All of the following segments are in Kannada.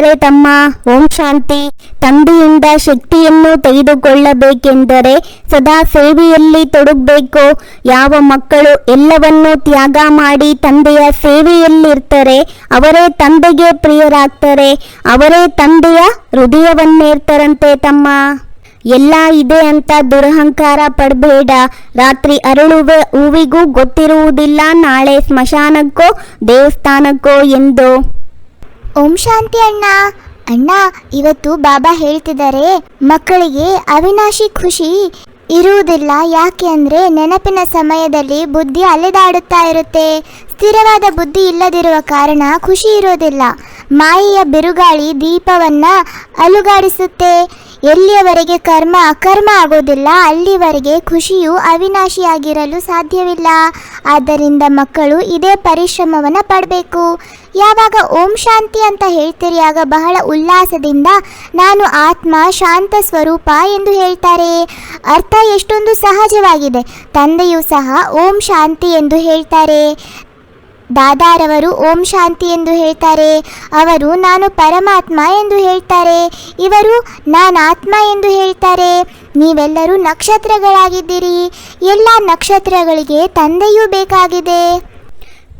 ಹೇಳ್ತಿದ್ದಾರೆ ತಮ್ಮ ಓಂ ಶಾಂತಿ. ತಂದೆಯಿಂದ ಶಕ್ತಿಯನ್ನು ತೆಗೆದುಕೊಳ್ಳಬೇಕೆಂದರೆ ಸದಾ ಸೇವೆಯಲ್ಲಿ ತೊಡಗಬೇಕು. ಯಾವ ಮಕ್ಕಳು ಎಲ್ಲವನ್ನೂ ತ್ಯಾಗ ಮಾಡಿ ತಂದೆಯ ಸೇವೆಯಲ್ಲಿರ್ತಾರೆ, ಅವರೇ ತಂದೆಗೆ ಪ್ರಿಯರಾಗ್ತಾರೆ. ಅವರೇ ತಂದೆಯ ಹೃದಯವನ್ನೇರ್ತಾರಂತೆ ತಮ್ಮ. ಎಲ್ಲ ಇದೆ ಅಂತ ದುರಹಂಕಾರ ಪಡಬೇಡ. ರಾತ್ರಿ ಅರಳುವ ಹೂವಿಗೂ ಗೊತ್ತಿರುವುದಿಲ್ಲ. ನಾಳೆ ಸ್ಮಶಾನಕ್ಕೋ ದೇವಸ್ಥಾನಕ್ಕೋ ಎಂದು. ಓಂ ಶಾಂತಿ ಅಣ್ಣ. ಅಣ್ಣ, ಇವತ್ತು ಬಾಬಾ ಹೇಳ್ತಿದ್ದಾರೆ, ಮಕ್ಕಳಿಗೆ ಅವಿನಾಶಿ ಖುಷಿ ಇರುವುದಿಲ್ಲ. ಯಾಕೆ ಅಂದರೆ ನೆನಪಿನ ಸಮಯದಲ್ಲಿ ಬುದ್ಧಿ ಅಲೆದಾಡುತ್ತಾ ಇರುತ್ತೆ. ಸ್ಥಿರವಾದ ಬುದ್ಧಿ ಇಲ್ಲದಿರುವ ಕಾರಣ ಖುಷಿ ಇರೋದಿಲ್ಲ ಮಾಯೆಯ ಬಿರುಗಾಳಿ ದೀಪವನ್ನ ಅಲುಗಾಡಿಸುತ್ತೆ. ಎಲ್ಲಿಯವರೆಗೆ ಕರ್ಮ ಅಕರ್ಮ ಆಗೋದಿಲ್ಲ, ಅಲ್ಲಿವರೆಗೆ ಖುಷಿಯು ಅವಿನಾಶಿಯಾಗಿರಲು ಸಾಧ್ಯವಿಲ್ಲ. ಆದ್ದರಿಂದ ಮಕ್ಕಳು ಇದೇ ಪರಿಶ್ರಮವನ್ನು ಪಡಬೇಕು. ಯಾವಾಗ ಓಂ ಶಾಂತಿ ಅಂತ ಹೇಳ್ತೀರಿ, ಆಗ ಬಹಳ ಉಲ್ಲಾಸದಿಂದ ನಾನು ಆತ್ಮ ಶಾಂತ ಸ್ವರೂಪ ಎಂದು ಹೇಳ್ತಾರೆ. ಅರ್ಥ ಎಷ್ಟೊಂದು ಸಹಜವಾಗಿದೆ. ತಂದೆಯೂ ಸಹ ಓಂ ಶಾಂತಿ ಎಂದು ಹೇಳ್ತಾರೆ. ದಾದಾರವರು ಓಂ ಶಾಂತಿ ಎಂದು ಹೇಳ್ತಾರೆ. ಅವರು ನಾನು ಪರಮಾತ್ಮ ಎಂದು ಹೇಳ್ತಾರೆ. ಇವರು ನಾನು ಆತ್ಮ ಎಂದು ಹೇಳ್ತಾರೆ. ನೀವೆಲ್ಲರೂ ನಕ್ಷತ್ರಗಳಾಗಿದ್ದೀರಿ. ಎಲ್ಲ ನಕ್ಷತ್ರಗಳಿಗೆ ತಂದೆಯೂ ಬೇಕಾಗಿದೆ.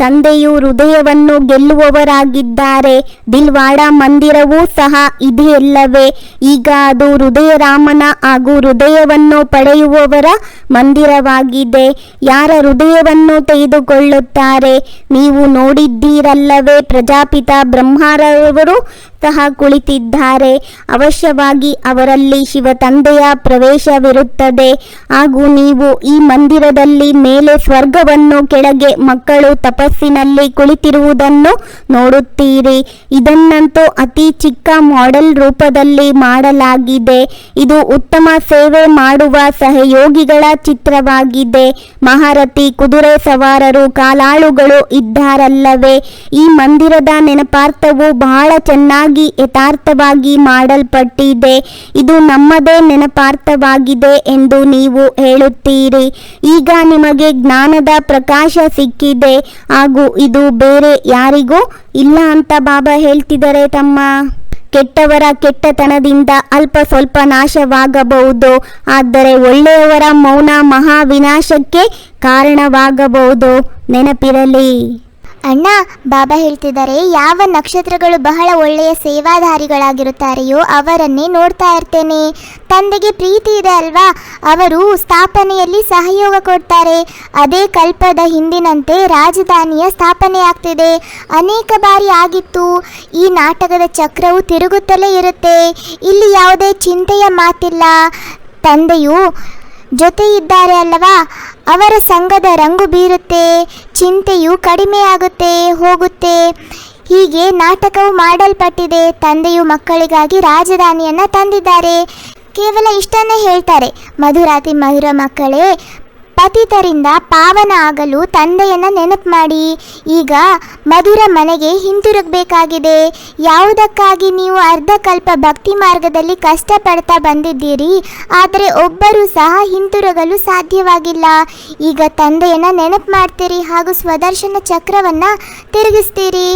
ತಂದೆಯು ಹೃದಯವನ್ನು ಗೆಲ್ಲುವವರಾಗಿದ್ದಾರೆ. ದಿಲ್ವಾಡ ಮಂದಿರವೂ ಸಹ ಇದೆಯಲ್ಲವೇ ಈಗ ಅದು ಹೃದಯ ರಾಮನ ಹಾಗೂ ಹೃದಯವನ್ನು ಪಡೆಯುವವರ ಮಂದಿರವಾಗಿದೆ. ಯಾರ ಹೃದಯವನ್ನು ತೆಗೆದುಕೊಳ್ಳುತ್ತಾರೆ? ನೀವು ನೋಡಿದ್ದೀರಲ್ಲವೇ ಪ್ರಜಾಪಿತ ಬ್ರಹ್ಮರವರು ಸಹ ಕುಳಿತಿದ್ದಾರೆ. ಅವಶ್ಯವಾಗಿ ಅವರಲ್ಲಿ ಶಿವ ತಂದೆಯ ಪ್ರವೇಶವಿರುತ್ತದೆ. ಹಾಗೂ ನೀವು ಈ ಮಂದಿರದಲ್ಲಿ ಮೇಲೆ ಸ್ವರ್ಗವನ್ನು ಕೆಳಗೆ ಮಕ್ಕಳು ತಪಸ್ಸಿನಲ್ಲಿ ಕುಳಿತಿರುವುದನ್ನು ನೋಡುತ್ತೀರಿ. ಇದನ್ನಂತೂ ಅತಿ ಚಿಕ್ಕ ಮಾಡೆಲ್ ರೂಪದಲ್ಲಿ ಮಾಡಲಾಗಿದೆ. ಇದು ಉತ್ತಮ ಸೇವೆ ಮಾಡುವ ಸಹಯೋಗಿಗಳ ಚಿತ್ರವಾಗಿದೆ. ಮಹಾರಥಿ, ಕುದುರೆ ಸವಾರರು, ಕಾಲಾಳುಗಳು ಇದ್ದಾರಲ್ಲವೇ. ಈ ಮಂದಿರದ ನೆನಪಾರ್ಥವು ಬಹಳ ಚೆನ್ನಾಗಿ ಯಥಾರ್ಥವಾಗಿ ಮಾಡಲ್ಪಟ್ಟಿದೆ. ಇದು ನಮ್ಮದೇ ನೆನಪಾರ್ಥವಾಗಿದೆ ಎಂದು ನೀವು ಹೇಳುತ್ತೀರಿ. ಈಗ ನಿಮಗೆ ಜ್ಞಾನದ ಪ್ರಕಾಶ ಸಿಕ್ಕಿದೆ. ಹಾಗೂ ಇದು ಬೇರೆ ಯಾರಿಗೂ ಇಲ್ಲ ಅಂತ ಬಾಬಾ ಹೇಳ್ತಿದ್ದಾರೆ ತಮ್ಮ ಕೆಟ್ಟವರ ಕೆಟ್ಟತನದಿಂದ ಅಲ್ಪ ಸ್ವಲ್ಪ ನಾಶವಾಗಬಹುದು. ಆದರೆ ಒಳ್ಳೆಯವರ ಮೌನ ಮಹಾವಿನಾಶಕ್ಕೆ ಕಾರಣವಾಗಬಹುದು. ನೆನಪಿರಲಿ. ಅಣ್ಣ, ಬಾಬಾ ಹೇಳ್ತಿದ್ದಾರೆ, ಯಾವ ನಕ್ಷತ್ರಗಳು ಬಹಳ ಒಳ್ಳೆಯ ಸೇವಾಧಾರಿಗಳಾಗಿರುತ್ತಾರೆಯೋ ಅವರನ್ನೇ ನೋಡ್ತಾ ಇರ್ತೇನೆ. ತಂದೆಗೆ ಪ್ರೀತಿ ಇದೆ ಅಲ್ವಾ? ಅವರು ಸ್ಥಾಪನೆಯಲ್ಲಿ ಸಹಯೋಗ ಕೊಡ್ತಾರೆ. ಅದೇ ಕಲ್ಪದ ಹಿಂದಿನಂತೆ ರಾಜಧಾನಿಯ ಸ್ಥಾಪನೆಯಾಗ್ತಿದೆ ಅನೇಕ ಬಾರಿ ಆಗಿತ್ತು. ಈ ನಾಟಕದ ಚಕ್ರವು ತಿರುಗುತ್ತಲೇ ಇರುತ್ತೆ. ಇಲ್ಲಿ ಯಾವುದೇ ಚಿಂತೆಯ ಮಾತಿಲ್ಲ. ತಂದೆಯು ಜೊತೆ ಇದ್ದಾರೆ ಅಲ್ಲವಾ? ಅವರ ಸಂಘದ ರಂಗು ಬೀರುತ್ತೆ, ಚಿಂತೆಯು ಕಡಿಮೆಯಾಗುತ್ತೆ, ಹೋಗುತ್ತೆ. ಹೀಗೆ ನಾಟಕವು ಮಾಡಲ್ಪಟ್ಟಿದೆ, ತಂದೆಯು ಮಕ್ಕಳಿಗಾಗಿ ರಾಜಧಾನಿಯನ್ನು ತಂದಿದ್ದಾರೆ. ಕೇವಲ ಇಷ್ಟನ್ನೇ ಹೇಳ್ತಾರೆ. ಮಧುರಾತಿ ಮಧುರ ಮಕ್ಕಳೇ ಪತಿತರಿಂದ ಪಾವನ ಆಗಲು ತಂದೆಯನ್ನ ನೆನಪು ಮಾಡಿ. ಈಗ ಮಧುರ ಮನೆಗೆ ಹಿಂತಿರುಗಬೇಕಾಗಿದೆ. ಯಾವುದಕ್ಕಾಗಿ ನೀವು ಅರ್ಧಕಲ್ಪ ಭಕ್ತಿ ಮಾರ್ಗದಲ್ಲಿ ಕಷ್ಟಪಡ್ತಾ ಬಂದಿದ್ದೀರಿ? ಆದರೆ ಒಬ್ಬರೂ ಸಹ ಹಿಂತಿರುಗಲು ಸಾಧ್ಯವಾಗಿಲ್ಲ. ಈಗ ತಂದೆಯನ್ನ ನೆನಪು ಮಾಡ್ತೀರಿ ಹಾಗೂ ಸ್ವದರ್ಶನ ಚಕ್ರವನ್ನ ತಿರುಗಿಸ್ತೀರಿ.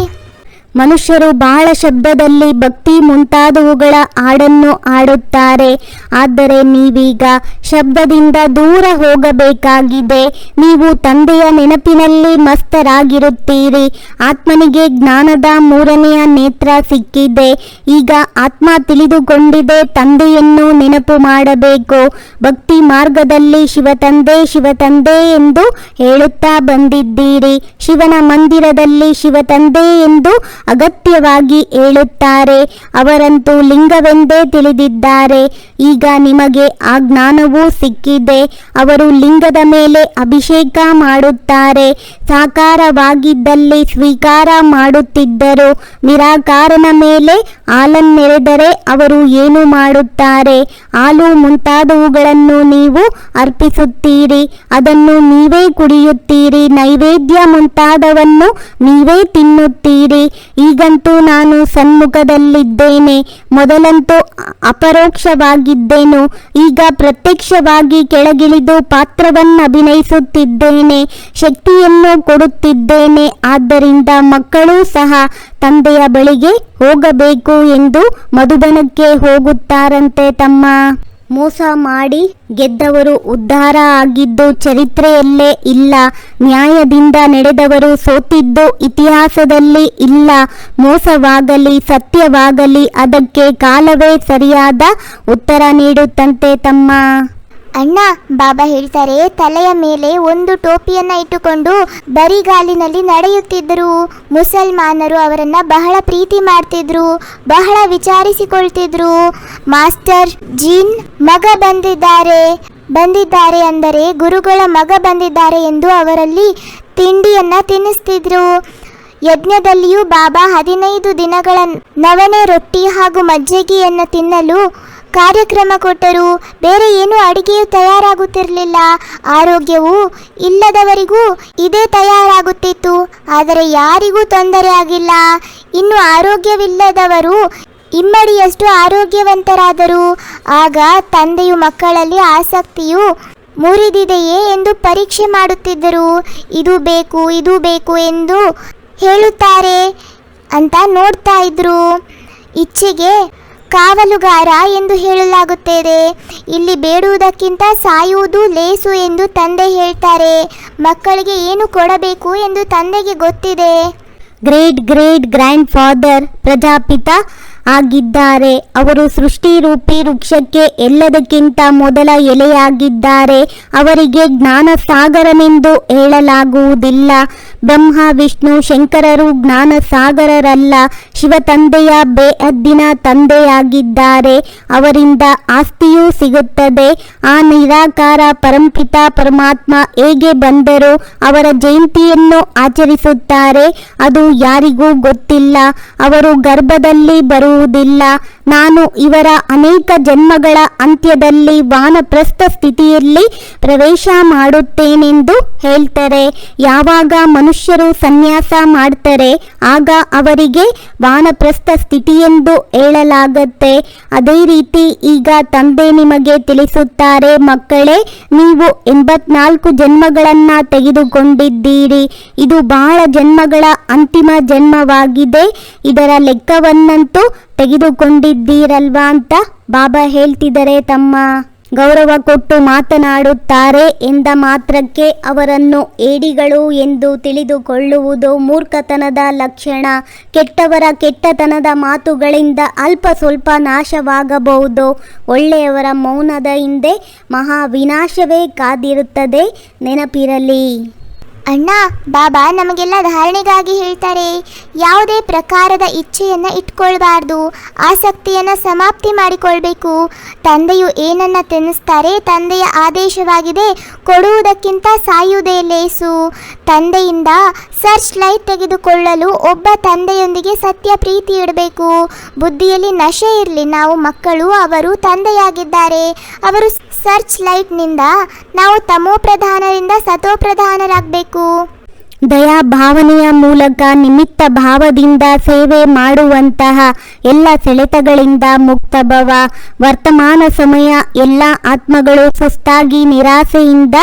ಮನುಷ್ಯರು ಬಹಳ ಶಬ್ದದಲ್ಲಿ ಭಕ್ತಿ ಮುಂತಾದವುಗಳ ಹಾಡನ್ನು ಆಡುತ್ತಾರೆ ಆದರೆ ನೀವೀಗ ಶಬ್ದದಿಂದ ದೂರ ಹೋಗಬೇಕಾಗಿದೆ. ನೀವು ತಂದೆಯ ನೆನಪಿನಲ್ಲಿ ಮಸ್ತರಾಗಿರುತ್ತೀರಿ. ಆತ್ಮನಿಗೆ ಜ್ಞಾನದ ಮೂರನೆಯ ನೇತ್ರ ಸಿಕ್ಕಿದೆ. ಈಗ ಆತ್ಮ ತಿಳಿದುಕೊಂಡಿದೆ, ತಂದೆಯನ್ನು ನೆನಪು ಮಾಡಬೇಕು. ಭಕ್ತಿ ಮಾರ್ಗದಲ್ಲಿ ಶಿವತಂದೆ ಶಿವತಂದೆ ಎಂದು ಹೇಳುತ್ತಾ ಬಂದಿದ್ದೀರಿ. ಶಿವನ ಮಂದಿರದಲ್ಲಿ ಶಿವತಂದೆ ಎಂದು ಅಗತ್ಯವಾಗಿ ಹೇಳುತ್ತಾರೆ. ಅವರಂತೂ ಲಿಂಗವೆಂದೇ ತಿಳಿದಿದ್ದಾರೆ. ಈಗ ನಿಮಗೆ ಆ ಜ್ಞಾನವೂ ಸಿಕ್ಕಿದೆ. ಅವರು ಲಿಂಗದ ಮೇಲೆ ಅಭಿಷೇಕ ಮಾಡುತ್ತಾರೆ. ಸಾಕಾರವಾಗಿದ್ದಲ್ಲಿ ಸ್ವೀಕಾರ ಮಾಡುತ್ತಿದ್ದರು. ನಿರಾಕಾರನ ಮೇಲೆ ಹಾಲನ್ನೆರೆದರೆ ಅವರು ಏನು ಮಾಡುತ್ತಾರೆ? ಹಾಲು ಮುಂತಾದವುಗಳನ್ನು ನೀವು ಅರ್ಪಿಸುತ್ತೀರಿ. ಅದನ್ನು ನೀವೇ ಕುಡಿಯುತ್ತೀರಿ. ನೈವೇದ್ಯ ಮುಂತಾದವನ್ನು ನೀವೇ ತಿನ್ನುತ್ತೀರಿ. ಈಗಂತೂ ನಾನು ಸನ್ಮುಖದಲ್ಲಿದ್ದೇನೆ. ಮೊದಲಂತೂ ಅಪರೋಕ್ಷವಾಗಿದ್ದೇನು. ಈಗ ಪ್ರತ್ಯಕ್ಷವಾಗಿ ಕೆಳಗಿಳಿದು ಪಾತ್ರವನ್ನು ಅಭಿನಯಿಸುತ್ತಿದ್ದೇನೆ. ಶಕ್ತಿಯನ್ನು ಕೊಡುತ್ತಿದ್ದೇನೆ. ಆದ್ದರಿಂದ ಮಕ್ಕಳೂ ಸಹ ತಂದೆಯ ಬಳಿಗೆ ಹೋಗಬೇಕು ಎಂದು ಮಧುಬನಕ್ಕೆ ಹೋಗುತ್ತಾರಂತೆ ತಮ್ಮ ಮೋಸ ಮಾಡಿ ಗೆದ್ದವರು ಉದ್ಧಾರ ಆಗಿದ್ದು ಚರಿತ್ರೆಯಲ್ಲೇ ಇಲ್ಲ. ನ್ಯಾಯದಿಂದ ನಡೆದವರು ಸೋತಿದ್ದು ಇತಿಹಾಸದಲ್ಲಿ ಇಲ್ಲ. ಮೋಸವಾಗಲಿ, ಸತ್ಯವಾಗಲಿ, ಅದಕ್ಕೆ ಕಾಲವೇ ಸರಿಯಾದ ಉತ್ತರ ನೀಡುತ್ತಂತೆ ತಮ್ಮ ಅಣ್ಣ, ಬಾಬಾ ಹೇಳ್ತಾರೆ, ತಲೆಯ ಮೇಲೆ ಒಂದು ಟೋಪಿಯನ್ನ ಇಟ್ಟುಕೊಂಡು ಬರಿಗಾಲಿನಲ್ಲಿ ನಡೆಯುತ್ತಿದ್ದರು. ಮುಸಲ್ಮಾನರು ಅವರನ್ನ ಬಹಳ ಪ್ರೀತಿ ಮಾಡ್ತಿದ್ರು, ಬಹಳ ವಿಚಾರಿಸಿಕೊಳ್ತಿದ್ರು. ಮಾಸ್ಟರ್ ಜೀನ್, ಮಗ ಬಂದಿದ್ದಾರೆ. ಬಂದಿದ್ದಾರೆ ಅಂದರೆ ಗುರುಗಳ ಮಗ ಬಂದಿದ್ದಾರೆ ಎಂದು ಅವರಲ್ಲಿ ತಿಂಡಿಯನ್ನ ತಿನ್ನಿಸ್ತಿದ್ರು. ಯಜ್ಞದಲ್ಲಿಯೂ ಬಾಬಾ ಹದಿನೈದು ದಿನಗಳ ನವಣೆ ರೊಟ್ಟಿ ಹಾಗೂ ಮಜ್ಜಿಗೆಯನ್ನು ತಿನ್ನಲು ಕಾರ್ಯಕ್ರಮ ಕೊಟ್ಟರು ಬೇರೆ ಏನು ಅಡಿಗೆಯು ತಯಾರಾಗುತ್ತಿರಲಿಲ್ಲ. ಆರೋಗ್ಯವು ಇಲ್ಲದವರಿಗೂ ಇದೇ ತಯಾರಾಗುತ್ತಿತ್ತು. ಆದರೆ ಯಾರಿಗೂ ತೊಂದರೆ ಆಗಿಲ್ಲ. ಇನ್ನು ಆರೋಗ್ಯವಿಲ್ಲದವರು ಇಮ್ಮಡಿಯಷ್ಟು ಆರೋಗ್ಯವಂತರಾದರು. ಆಗ ತಂದೆಯು ಮಕ್ಕಳಲ್ಲಿ ಆಸಕ್ತಿಯು ಮುರಿದಿದೆಯೇ ಎಂದು ಪರೀಕ್ಷೆ ಮಾಡುತ್ತಿದ್ದರು. ಇದು ಬೇಕು ಇದು ಬೇಕು ಎಂದು ಹೇಳುತ್ತಾರೆ ಅಂತ ನೋಡ್ತಾ ಇದ್ರು. ಇಚ್ಛೆಗೆ ಕಾವಲುಗಾರ ಎಂದು ಹೇಳಲಾಗುತ್ತದೆ. ಇಲ್ಲಿ ಬೇಡುವುದಕ್ಕಿಂತ ಸಾಯುವುದು ಲೇಸು ಎಂದು ತಂದೆ ಹೇಳ್ತಾರೆ. ಮಕ್ಕಳಿಗೆ ಏನು ಕೊಡಬೇಕು ಎಂದು ತಂದೆಗೆ ಗೊತ್ತಿದೆ. ಗ್ರೇಟ್ ಗ್ರೇಟ್ ಗ್ರ್ಯಾಂಡ್ ಫಾದರ್ ಪ್ರಜಾಪಿತ ಆಗಿದ್ದಾರೆ. ಅವರು ಸೃಷ್ಟಿ ರೂಪಿ ವೃಕ್ಷಕ್ಕೆ ಎಲ್ಲದಕ್ಕಿಂತ ಮೊದಲ ಎಲೆಯಾಗಿದ್ದಾರೆ. ಅವರಿಗೆ ಜ್ಞಾನ ಸಾಗರನೆಂದು ಹೇಳಲಾಗುವುದಿಲ್ಲ. ಬ್ರಹ್ಮ, ವಿಷ್ಣು, ಶಂಕರರು ಜ್ಞಾನ ಸಾಗರರಲ್ಲ ಶಿವ ತಂದೆಯ ಬೇಹದ್ದಿನ ತಂದೆಯಾಗಿದ್ದಾರೆ. ಅವರಿಂದ ಆಸ್ತಿಯೂ ಸಿಗುತ್ತದೆ. ಆ ನಿರಾಕಾರ ಪರಂಪಿತ ಪರಮಾತ್ಮ ಹೇಗೆ ಬಂದರು ಅವರ ಜಯಂತಿಯನ್ನು ಆಚರಿಸುತ್ತಾರೆ. ಅದು ಯಾರಿಗೂ ಗೊತ್ತಿಲ್ಲ. ಅವರು ಗರ್ಭದಲ್ಲಿ ಬರುವುದಿಲ್ಲ. ನಾನು ಇವರ ಅನೇಕ ಜನ್ಮಗಳ ಅಂತ್ಯದಲ್ಲಿ, ವಾನಪ್ರಸ್ಥ ಸ್ಥಿತಿಯಲ್ಲಿ ಪ್ರವೇಶ ಮಾಡುತ್ತೇನೆಂದು ಹೇಳ್ತಾರೆ. ಯಾವಾಗ ಮನುಷ್ಯರು ಸನ್ಯಾಸ ಮಾಡ್ತಾರೆ, ಆಗ ಅವರಿಗೆ ವಾನಪ್ರಸ್ಥ ಸ್ಥಿತಿಯೆಂದು ಹೇಳಲಾಗತ್ತೆ. ಅದೇ ರೀತಿ ಈಗ ತಂದೆ ನಿಮಗೆ ತಿಳಿಸುತ್ತಾರೆ, ಮಕ್ಕಳೇ, ನೀವು ಎಂಬತ್ನಾಲ್ಕು ಜನ್ಮಗಳನ್ನ ತೆಗೆದುಕೊಂಡಿದ್ದೀರಿ. ಇದು ಬಹಳ ಜನ್ಮಗಳ ಅಂತಿಮ ಜನ್ಮವಾಗಿದೆ. ಇದರ ಲೆಕ್ಕವನ್ನಂತೂ ತೆಗೆದುಕೊಂಡಿದ್ದೀರಲ್ವಾ ಅಂತ ಬಾಬಾ ಹೇಳ್ತಿದ್ದಾರೆ, ತಮ್ಮ ಗೌರವ ಕೊಟ್ಟು ಮಾತನಾಡುತ್ತಾರೆ ಎಂದ ಮಾತ್ರಕ್ಕೆ ಅವರನ್ನು ಏಡಿಗಳು ಎಂದು ತಿಳಿದುಕೊಳ್ಳುವುದು ಮೂರ್ಖತನದ ಲಕ್ಷಣ. ಕೆಟ್ಟವರ ಕೆಟ್ಟತನದ ಮಾತುಗಳಿಂದ ಅಲ್ಪ ಸ್ವಲ್ಪ ನಾಶವಾಗಬಹುದು. ಒಳ್ಳೆಯವರ ಮೌನದ ಹಿಂದೆ ಮಹಾ ವಿನಾಶವೇ ಕಾದಿರುತ್ತದೆ, ನೆನಪಿರಲಿ. ಅಣ್ಣ, ಬಾಬಾ ನಮಗೆಲ್ಲ ಧಾರಣೆಗಾಗಿ ಹೇಳ್ತಾರೆ. ಯಾವುದೇ ಪ್ರಕಾರದ ಇಚ್ಛೆಯನ್ನು ಇಟ್ಕೊಳ್ಬಾರ್ದು. ಆಸಕ್ತಿಯನ್ನು ಸಮಾಪ್ತಿ ಮಾಡಿಕೊಳ್ಬೇಕು. ತಂದೆಯು ಏನನ್ನ ತಿನ್ನಿಸ್ತಾರೆ, ತಂದೆಯ ಆದೇಶವಾಗಿದೆ ಕೊಡುವುದಕ್ಕಿಂತ ಸಾಯುವುದೇ ಲೇಸು ತಂದೆಯಿಂದ ಸರ್ಚ್ ಲೈಟ್ ತೆಗೆದುಕೊಳ್ಳಲು ಒಬ್ಬ ತಂದೆಯೊಂದಿಗೆ ಸತ್ಯ ಪ್ರೀತಿ ಇಡಬೇಕು. ಬುದ್ಧಿಯಲ್ಲಿ ನಶೆ ಇರಲಿ, ನಾವು ಮಕ್ಕಳು, ಅವರು ತಂದೆಯಾಗಿದ್ದಾರೆ. ಅವರು ಸರ್ಚ್ ಲೈಟ್ನಿಂದ ನಾವು ತಮೋ ಪ್ರಧಾನರಿಂದ ಸತೋ ಪ್ರಧಾನರಾಗಬೇಕು ದಯಾ ಭಾವನೆಯ ಮೂಲಕ ನಿಮಿತ್ತ ಭಾವದಿಂದ ಸೇವೆ ಮಾಡುವಂತಹ ಎಲ್ಲ ಸೆಳೆತಗಳಿಂದ ಮುಕ್ತ ಭವ. ವರ್ತಮಾನ ಸಮಯ ಎಲ್ಲ ಆತ್ಮಗಳು ಸುಸ್ತಾಗಿ ನಿರಾಸೆಯಿಂದ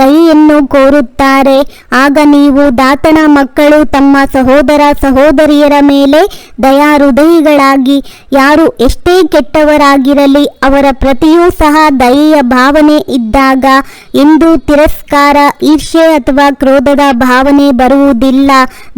ದಯೆಯನ್ನು ಕೋರುತ್ತಾರೆ. ಆಗ ನೀವು ದಾತನ ಮಕ್ಕಳು ತಮ್ಮ ಸಹೋದರ ಸಹೋದರಿಯರ ಮೇಲೆ ದಯಾ ಹೃದಯಿಗಳಾಗಿ ಯಾರು ಎಷ್ಟೇ ಕೆಟ್ಟವರಾಗಿರಲಿ ಅವರ ಪ್ರತಿಯೂ ಸಹ ದಯೆಯ ಭಾವನೆ ಇದ್ದಾಗ, ಎಂದು ತಿರಸ್ಕಾರ ಈರ್ಷೆ ಅಥವಾ ಕ್ರೋಧದ ಭಾವನೆ ಬರುವುದಿಲ್ಲ.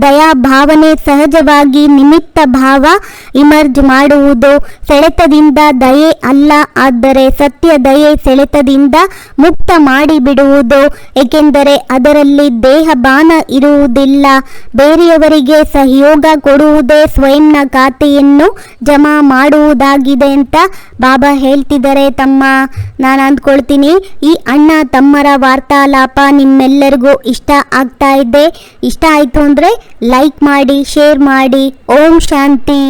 ದಯಾ ಭಾವನೆ ಸಹಜವಾಗಿ ನಿಮಿತ್ತ ಭಾವ ಇಮರ್ಜ್ ಮಾಡುವುದು ಸೆಳೆತದಿಂದ ದಯೆ ಅಲ್ಲ. ಆದರೆ ಸತ್ಯ ದಯೆ ಸೆಳೆತದಿಂದ ಮುಕ್ತ ಮಾಡಿಬಿಡುವುದು, ಏಕೆಂದರೆ ಅದರಲ್ಲಿ ದೇಹ ಬಾನ ಇರುವುದಿಲ್ಲ. ಬೇರೆಯವರಿಗೆ ಸಹಯೋಗ ಕೊಡುವುದೇ ಸ್ವಯಂನ ಖಾತೆಯನ್ನು ಜಮಾ ಮಾಡುವುದಾಗಿದೆ ಅಂತ ಬಾಬಾ ಹೇಳ್ತಿದ್ದಾರೆ. ತಮ್ಮ, ನಾನು ಅಂದ್ಕೊಳ್ತೀನಿ, ಈ ಅಣ್ಣ ತಮ್ಮರ ವಾರ್ತಾಲಾಪ ನಿಮ್ಮೆಲ್ಲರಿಗೂ ಇಷ್ಟ ಆಗ್ತಾ ಇದೆ. ಇಷ್ಟ ಆಯಿತು ಅಂದರೆ ಲೈಕ್ ಮಾಡಿ ಶೇರ್ ಮಾಡಿ. ಓಂ ಶಾಂತಿ.